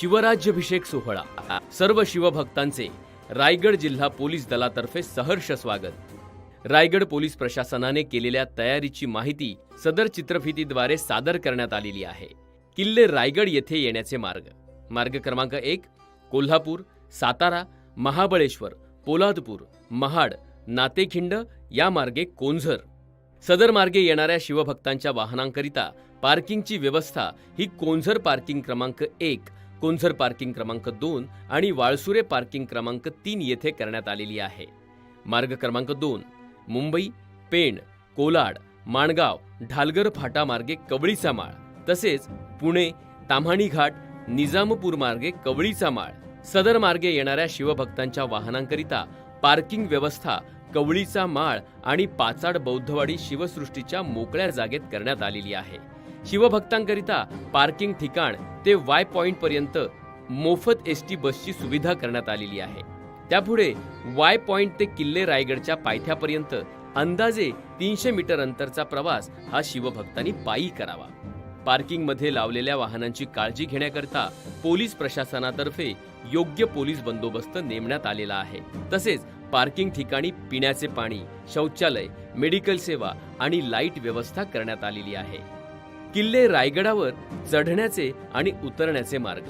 शिवराज्याभिषेक सोहळा. सर्व शिवभक्तांचे रायगड जिल्हा पोलीस दलातर्फे सहर्ष स्वागत. रायगड पोलीस प्रशासनाने केलेल्या तयारीची माहिती सदर चित्रफितीद्वारे सादर करण्यात आलेली आहे. किल्ले रायगड येथे येण्याचे मार्ग. मार्ग क्रमांक एक कोल्हापूर सातारा महाबळेश्वर पोलादपूर महाड नातेखिंड या मार्गे कोंझर. सदर मार्गे येणाऱ्या शिवभक्तांच्या वाहनांकरिता पार्किंगची व्यवस्था ही कोंझर पार्किंग क्रमांक एक कोंझर पार्किंग क्रमांक दोन आणि वाळसुरे पार्किंग क्रमांक तीन येथे करण्यात आलेली आहे. मार्ग क्रमांक दोन मुंबई पेण कोलाड माणगाव ढालगर फाटा मार्गे कवळीचा माळ तसेच पुणे ताम्हाणी घाट निजामपूर मार्गे कवळीचा माळ सदर मार्गे येणाऱ्या शिवभक्तांच्या वाहनांकरिता पार्किंग व्यवस्था कवळीचा माळ आणि पाचाड बौद्धवाडी शिवसृष्टीच्या मोकळ्या जागेत करण्यात आलेली आहे. शिवभक्तांकरिता पार्किंग ठिकाण ते वाय पॉइंट पर्यंत मोफत एस टी बसची सुविधा करण्यात आलेली आहे. त्यापुढे वाय पॉइंट ते किल्ले रायगडच्या पायथ्यापर्यंत अंदाजे तीनशे मीटर अंतरचा प्रवास हा शिवभक्तांनी पायी करावा. पार्किंगमध्ये लावलेल्या वाहनांची काळजी घेण्याकरता पोलीस प्रशासनातर्फे योग्य पोलीस बंदोबस्त नेमण्यात आलेला आहे. तसेच पार्किंग ठिकाणी पिण्याचे पाणी शौचालय मेडिकल सेवा आणि लाइट व्यवस्था करण्यात आलेली आहे. किल्ले रायगडावर चढण्याचे आणि उतरण्याचे मार्ग.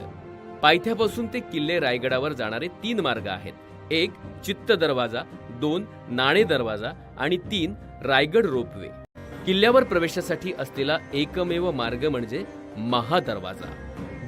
पायथ्यापासून ते किल्ले रायगडावर जाणारे तीन मार्ग आहेत. एक चित्त दरवाजा दोन नाणे दरवाजा आणि तीन रायगड रोपवे. किल्ल्यावर प्रवेशासाठी असलेला एकमेव मार्ग म्हणजे महादरवाजा.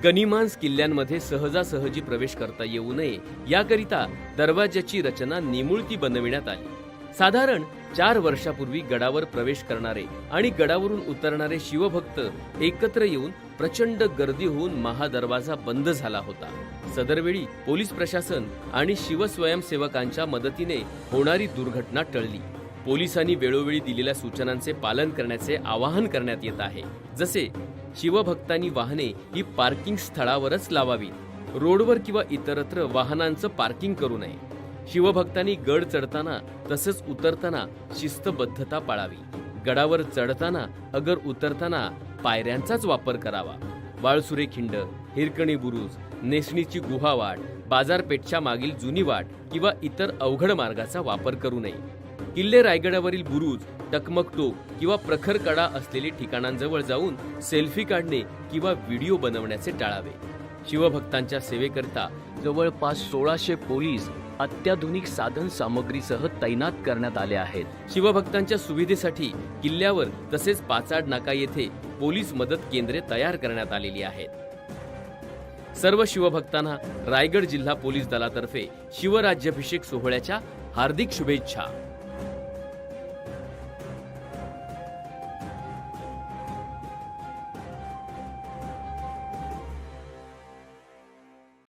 गनिमांस किल्ल्यांमध्ये सहजासहजी प्रवेश करता येऊ नये याकरिता दरवाजाची रचना निमुळती बनविण्यात आली. साधारण चार वर्षापूर्वी गडावर प्रवेश करणारे आणि गडावरून उतरणारे शिवभक्त एकत्र येऊन प्रचंड गर्दी होऊन महादरवाजा बंद झाला होता. सदरवेळी पोलीस प्रशासन आणि शिवस्वयंसेवकांच्या मदतीने होणारी दुर्घटना टळली. पोलिसांनी वेळोवेळी दिलेल्या सूचनांचे पालन करण्याचे आवाहन करण्यात येत आहे. जसे शिवभक्तांनी वाहने ही पार्किंग स्थळावरच लावावी रोडवर किंवा इतरत्र वाहनांचं पार्किंग करू नये. शिवभक्तांनी गड चढताना तसंच उतरताना शिस्तबद्धता पाळावी. गडावर चढताना अगर उतरताना पायऱ्यांचाच वापर करावा. वाळसुरे खिंड हिरकणी बुरुज नेसणीची गुहावाट बाजारपेठच्या मागील जुनी वाट किंवा इतर अवघड मार्गाचा वापर करू नये. किल्ले रायगडावरील बुरुज टकमकटोक किंवा प्रखर कडा असलेली ठिकाणांजवळ जाऊन सेल्फी काढणे किंवा व्हिडिओ बनवण्याचे टाळावे. शिवभक्तांच्या सेवेकरिता जवळपास सोळाशे पोलीस अत्याधुनिक साधन सामग्रीसह तैनात करण्यात आले आहेत. शिवभक्तांच्या सुविधेसाठी किल्ल्यावर तसेच पाचाड नाका येथे पोलीस मदत केंद्रे तयार करण्यात आलेली आहेत. सर्व शिवभक्तांना रायगड जिल्हा पोलीस दलातर्फे शिवराज्याभिषेक सोहळ्याच्या हार्दिक शुभेच्छा.